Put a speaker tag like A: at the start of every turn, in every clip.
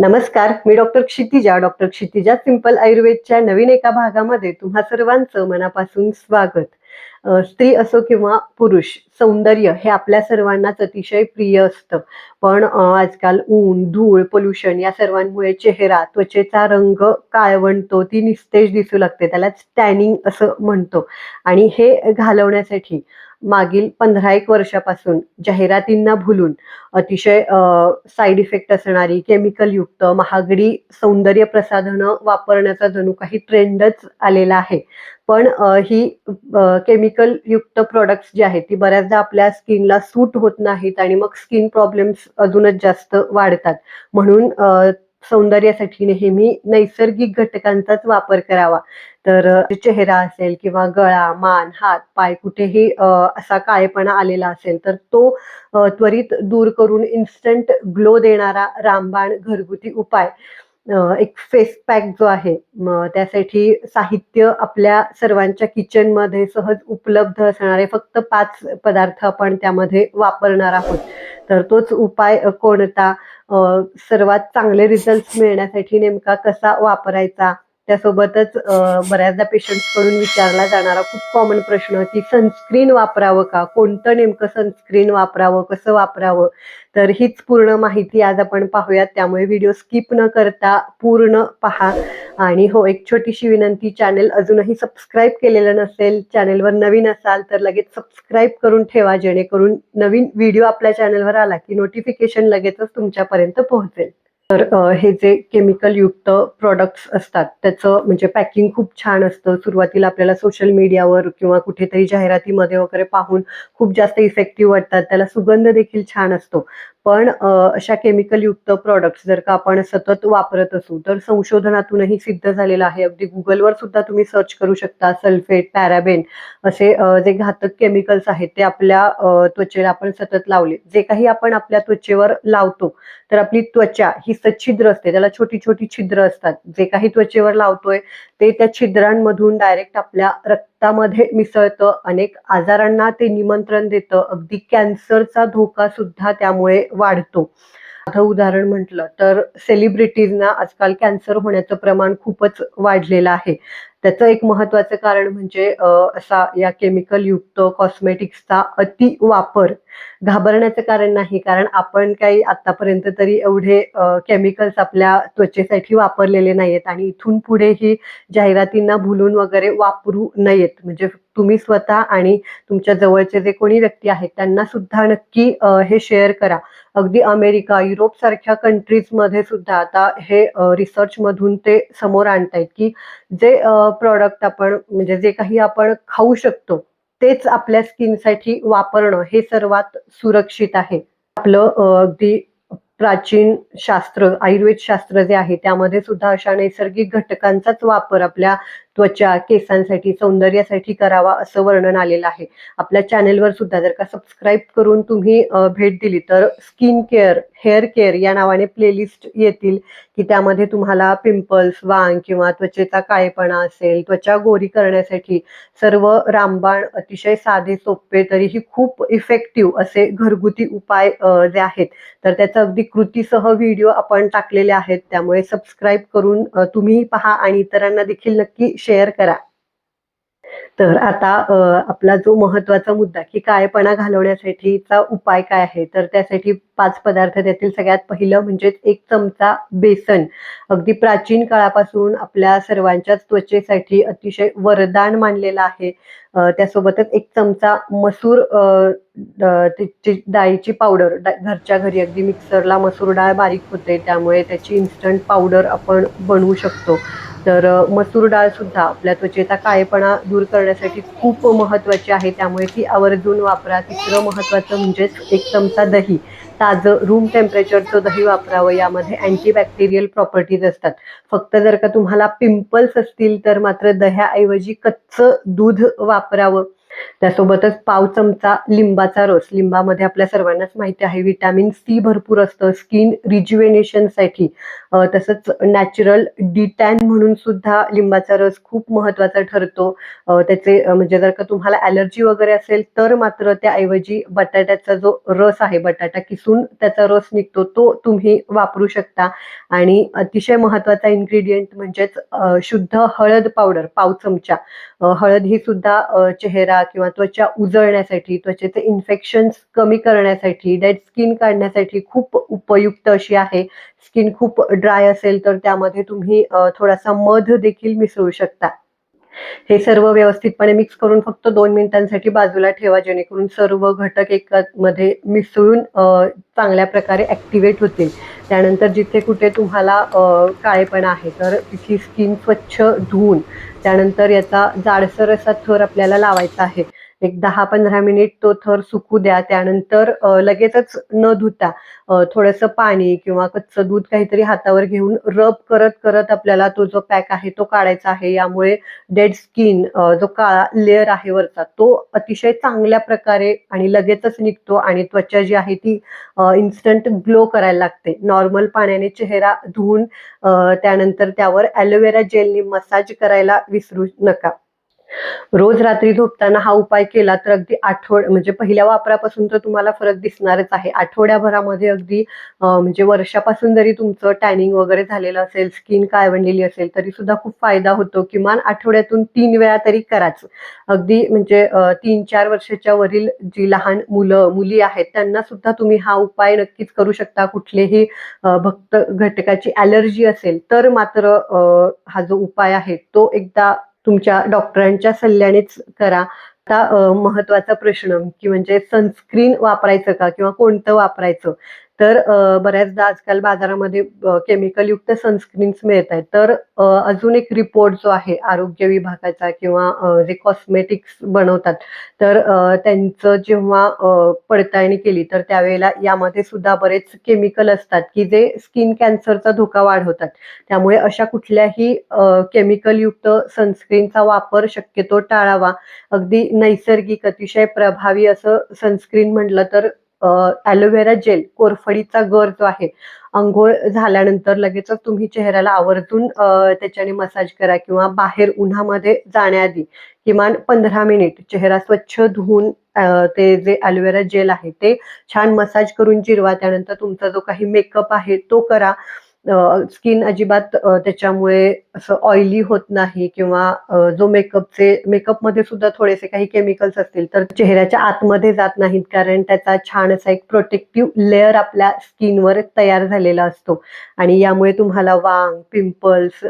A: नमस्कार मी doctor Kshitija. Doctor Kshitija simple आयुर्वेदच्या नवीन एका भागामध्ये तुम्हा सर्वांचं मनापासून स्वागत. स्त्री असो किंवा पुरुष सौंदर्य हे आपल्या सर्वांनाच अतिशय प्रिय असतं. पण आजकाल ऊन धूळ पोल्युशन या सर्वांमुळे चेहरा त्वचेचा रंग काळवंटतो ती निस्तेज दिसू लागते. त्याला स्टॅनिंग असं म्हणतो. आणि हे घालवण्यासाठी मागील पंधरा एक वर्षापासून जाहिरातींना भुलून अतिशय साईड इफेक्ट असणारी केमिकलयुक्त महागडी सौंदर्य प्रसाधनं वापरण्याचा जणू काही ट्रेंडच आलेला आहे. पण ही केमिकल युक्त प्रोडक्ट्स जी आहेत ती बऱ्याचदा आपल्या स्किनला सूट होत नाहीत आणि मग स्किन प्रॉब्लेम्स अजूनच जास्त वाढतात. म्हणून सौंदर्यासाठी नेहमी नैसर्गिक घटकांचाच वापर करावा. तर चेहरा असेल किंवा गळा मान हात पाय कुठेही असा काळेपणा आलेला असेल तर तो त्वरित दूर करून इन्स्टंट ग्लो देणारा रामबाण घरगुती उपाय. एक फेस पॅक जो आहे त्यासाठी साहित्य आपल्या सर्वांच्या किचनमध्ये सहज उपलब्ध असणारे फक्त पाच पदार्थ आपण त्यामध्ये वापरणार आहोत. तर तोच उपाय कोणता? सर्वात चांगले रिझल्ट मिळण्यासाठी नेमका कसा वापरायचा? त्यासोबतच बऱ्याचदा पेशंट्सकडून विचारला जाणारा खूप कॉमन प्रश्न की सनस्क्रीन वापरावं का? कोणतं नेमकं सनस्क्रीन वापरावं? कसं वापरावं? तर हीच पूर्ण माहिती आज आपण पाहूयात. त्यामुळे व्हिडिओ स्किप न करता पूर्ण पहा. आणि हो एक छोटीशी विनंती चॅनेल अजूनही सबस्क्राईब केलेलं नसेल चॅनेलवर नवीन असाल तर लगेच सबस्क्राईब करून ठेवा जेणेकरून नवीन व्हिडिओ आपल्या चॅनेलवर आला की नोटिफिकेशन लगेचच तुमच्यापर्यंत पोहोचेल. तर हे जे केमिकलयुक्त प्रॉडक्ट्स असतात त्याचं म्हणजे पॅकिंग खूप छान असतं. सुरुवातीला आपल्याला सोशल मीडियावर किंवा कुठेतरी जाहिरातीमध्ये वगैरे पाहून खूप जास्त इफेक्टिव्ह वाटतात. त्याला सुगंध देखील छान असतो. पण अशा केमिकलयुक्त प्रॉडक्ट्स जर का आपण सतत वापरत असू तर संशोधनातूनही सिद्ध झालेलं आहे. अगदी गुगलवर सुद्धा तुम्ही सर्च करू शकता सल्फेट पॅराबेन असे जे घातक केमिकल्स आहेत ते आपल्या त्वचेला आपण सतत लावले. जे काही आपण आपल्या त्वचेवर लावतो तर आपली त्वचा ही सच्छिद्र असते. त्याला छोटी छोटी छिद्र असतात. जे काही त्वचेवर लावतोय ते त्या छिद्रांमधून डायरेक्ट आपल्या रक्त रक्तामध्ये मिसळतं अनेक आजारांना ते निमंत्रण देतं. अगदी कॅन्सरचा धोका सुद्धा त्यामुळे वाढतो. आता उदाहरण म्हटलं तर सेलिब्रिटीजना आजकाल कॅन्सर होण्याचं प्रमाण खूपच वाढलेलं आहे. त्याचं एक महत्वाचं कारण म्हणजे असा या केमिकल युक्त कॉस्मेटिक्सचा अति वापर घाबरण्याचं कारण नाही. कारण आपण काही आतापर्यंत तरी एवढे केमिकल्स आपल्या त्वचेसाठी वापरलेले नाहीत आणि इथून पुढेही जाहिरातींना भुलून वगैरे वापरू नयेत. म्हणजे तुम्ही स्वतः आणि तुमच्या जवळचे जे कोणी व्यक्ती आहेत त्यांना सुद्धा नक्की हे शेअर करा. अगदी अमेरिका युरोप सारख्या कंट्रीजमध्ये सुद्धा आता हे रिसर्च मधून ते समोर आणतायत की जे प्रॉडक्ट आपण म्हणजे जे काही आपण खाऊ शकतो तेच आपल्या स्किनसाठी वापरणं हे सर्वात सुरक्षित आहे. आपलं अगदी प्राचीन शास्त्र आयुर्वेद शास्त्र जे आहे त्यामध्ये सुद्धा अशा नैसर्गिक घटकांचाच वापर आपल्या त्वचा केसांसाठी सौंदर्यासाठी करावा असं वर्णन आलेलं आहे. आपल्या चॅनेलवर सुद्धा जर का सबस्क्राईब करून तुम्ही भेट दिली तर स्किन केअर हेअर केअर या नावाने प्लेलिस्ट येतील की त्यामध्ये तुम्हाला पिंपल्स वांग किंवा त्वचेचा काळेपणा असेल त्वचा गोरी करण्यासाठी सर्व रामबाण अतिशय साधे सोपे तरीही खूप इफेक्टिव्ह असे घरगुती उपाय जे आहेत. तर त्याचा अगदी कृतीसह व्हिडिओ आपण टाकलेले आहेत त्यामुळे सबस्क्राईब करून तुम्ही पहा आणि इतरांना देखील नक्की शेअर करा. तर आता आपला जो महत्त्वाचा मुद्दा की काळेपणा घालवण्यासाठीचा उपाय काय आहे? तर त्यासाठी पाच पदार्थ त्यातील सगळ्यात पहिलं म्हणजे एक चमचा बेसन. अगदी प्राचीन काळापासून आपल्या सर्वांच्याच त्वचेसाठी अतिशय वरदान मानलेलं आहे. त्यासोबतच एक चमचा मसूर डाळीची पावडर. घरच्या घरी अगदी मिक्सरला मसूर डाळ बारीक होते त्यामुळे त्याची इन्स्टंट पावडर आपण बनवू शकतो. तर मसूर डाळसुद्धा आपल्या त्वचेचा काळेपणा दूर करण्यासाठी खूप महत्त्वाची आहे. त्यामुळे ती आवर्जून वापरा. तिसरं महत्त्वाचं म्हणजेच एक चमचा दही. ताजं रूम टेम्परेचरचं दही वापरावं. यामध्ये अँटीबॅक्टेरियल प्रॉपर्टीज असतात. फक्त जर का तुम्हाला पिंपल्स असतील तर मात्र दह्याऐवजी कच्चं दूध वापरावं. त्यासोबतच पाव चमचा लिंबाचा रस. लिंबामध्ये आपल्या सर्वांनाच माहिती आहे विटॅमिन सी भरपूर असतं. स्किन रिज्युवेनेशनसाठी तसंच नॅचरल डिटॅन म्हणून सुद्धा लिंबाचा रस खूप महत्त्वाचा ठरतो. त्याचे म्हणजे जर का तुम्हाला ॲलर्जी वगैरे असेल तर मात्र त्याऐवजी बटाट्याचा जो रस आहे बटाटा किसून त्याचा रस निघतो तो तुम्ही वापरू शकता. आणि अतिशय महत्त्वाचा इन्ग्रेडियंट म्हणजेच शुद्ध हळद पावडर पाव चमचा. हळद ही सुद्धा चेहरा त्वचा किंवा त्वचा उजळण्यासाठी त्वचेचे इन्फेक्शन्स कमी करण्यासाठी डेड स्किन काढण्यासाठी खूप उपयुक्त अशी आहे. स्किन खूप ड्राय असेल तर त्यामध्ये तुम्ही थोडासा मध देखील मिसळू शकता. हे सर्व व्यवस्थितपणे मिक्स करून फक्त दोन मिनिटांसाठी बाजूला ठेवा जेणेकरून सर्व घटक एकामध्ये मिसळून चांगल्या प्रकारे ॲक्टिवेट होतील. त्यानंतर जिथे कुठे तुम्हाला काळेपणा आहे तर तिथली स्किन स्वच्छ धुवून त्यानंतर याचा जाडसर असा थर आपल्याला लावायचा आहे. एक दहा पंधरा मिनिट तो थर सुकू द्या त्यानंतर लगेचच न धुता थोडस थोडंसं पाणी किंवा कच्चं दूध काहीतरी हातावर घेऊन रब करत करत आपल्याला तो जो पॅक आहे तो काढायचा आहे. यामुळे डेड स्किन जो काळा लेअर आहे वरचा तो अतिशय चांगल्या प्रकारे आणि लगेचच निघतो आणि त्वचा जी आहे ती इन्स्टंट ग्लो करायला लागते. नॉर्मल पाण्याने चेहरा धुवून त्यानंतर त्यावर ॲलोवेरा जेलनी मसाज करायला विसरू नका. रोज रात्री झोपताना हा उपाय केला तर अगदी आठवड म्हणजे पहिल्या वापरापासून तर तुम्हाला फरक दिसणारच आहे. आठवड्याभरामध्ये अगदी म्हणजे वर्षापासून जरी तुमचं टॅनिंग वगैरे झालेलं असेल स्किन काळवंडलेली असेल तरी सुद्धा खूप फायदा होतो. किमान आठवड्यातून तीन वेळा तरी कराच. अगदी म्हणजे तीन चार वर्षाच्या वरील जी लहान मुलं मुली आहेत त्यांना सुद्धा तुम्ही हा उपाय नक्कीच करू शकता. कुठलेही भक्त घटकाची ॲलर्जी असेल तर मात्र हा जो उपाय आहे तो एकदा तुमच्या डॉक्टरांच्या सल्ल्यानेच करा. आता महत्त्वाचा प्रश्न की म्हणजे सनस्क्रीन वापरायचं का किंवा कोणतं वापरायचं? तर बऱ्याचदा आजकाल बाजारामध्ये केमिकलयुक्त सनस्क्रीन्स मिळत आहेत तर अजून एक रिपोर्ट जो आहे आरोग्य विभागाचा किंवा जे कॉस्मेटिक्स बनवतात तर त्यांचं जेव्हा पडताळणी केली तर त्यावेळेला यामध्ये सुद्धा बरेच केमिकल असतात की जे स्किन कॅन्सरचा धोका वाढवतात. त्यामुळे अशा कुठल्याही केमिकलयुक्त सनस्क्रीनचा वापर शक्यतो टाळावा. अगदी नैसर्गिक अतिशय प्रभावी असं सनस्क्रीन म्हटलं तर ॲलोवेरा जेल कोरफडीचा गर जो आहे अंघोळ झाल्यानंतर लगेचच तुम्ही चेहऱ्याला आवर्जून त्याच्याने मसाज करा किंवा बाहेर उन्हामध्ये जाण्याआधी किमान पंधरा मिनिट चेहरा स्वच्छ धुवून ते जे ॲलोवेरा जेल आहे ते छान मसाज करून जिरवा. त्यानंतर तुमचा जो काही मेकअप आहे तो करा. स्किन अजिबात त्याच्यामुळे असं ऑइली होत नाही किंवा जो मेकअपचे मेकअपमध्ये सुद्धा थोडेसे काही केमिकल्स असतील तर चेहऱ्याच्या आतमध्ये जात नाहीत. कारण त्याचा छान असा एक प्रोटेक्टिव्ह लेअर आपल्या स्किनवर तयार झालेला असतो. आणि यामुळे तुम्हाला वांग पिंपल्स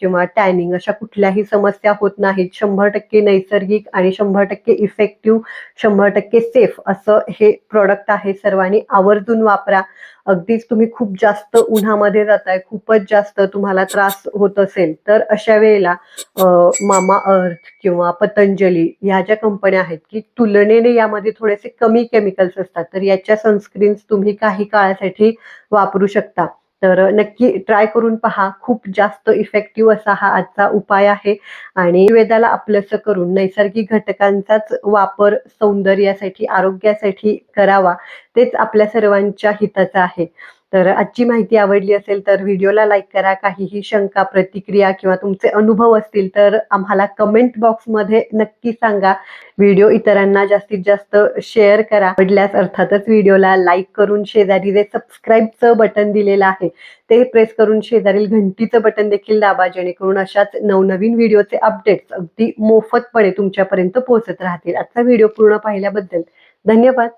A: किंवा टॅनिंग अशा कुठल्याही समस्या होत नाहीत. शंभर टक्के नैसर्गिक आणि शंभर टक्के इफेक्टिव्ह शंभर टक्के सेफ असं हे प्रोडक्ट आहे. सर्वांनी आवर्जून वापरा. अगदीच तुम्ही खूप जास्त उन्हामध्ये जाताय खूपच जास्त तुम्हाला त्रास होत असेल तर अशा वेळेला मामा अर्थ किंवा पतंजली ह्या ज्या कंपन्या आहेत की तुलनेने यामध्ये थोडेसे कमी केमिकल्स असतात तर याच्या सनस्क्रीन्स तुम्ही काही काळासाठी वापरू शकता. तर नक्की ट्राय करून पहा. खूप जास्त इफेक्टिव्ह असा हा आजचा उपाय आहे. आणि वेदाला आपलंसं करून नैसर्गिक घटकांचाच वापर सौंदर्यासाठी आरोग्यासाठी करावा. तेच आपल्या सर्वांच्या हिताचं आहे. तर आजची माहिती आवडली असेल तर व्हिडिओला लाईक करा. काहीही शंका प्रतिक्रिया किंवा तुमचे अनुभव असतील तर आम्हाला कमेंट बॉक्समध्ये नक्की सांगा. व्हिडिओ इतरांना जास्तीत जास्त शेअर करा. आवडल्यास अर्थातच व्हिडिओला लाईक करून शेजारी जे सबस्क्राईबचं बटन दिलेलं आहे ते प्रेस करून शेजारील घंटीचं बटन देखील दाबा जेणेकरून अशाच नवनवीन व्हिडिओचे अपडेट्स अगदी मोफतपणे तुमच्यापर्यंत पोहोचत राहतील. आजचा व्हिडिओ पूर्ण पाहिल्याबद्दल धन्यवाद.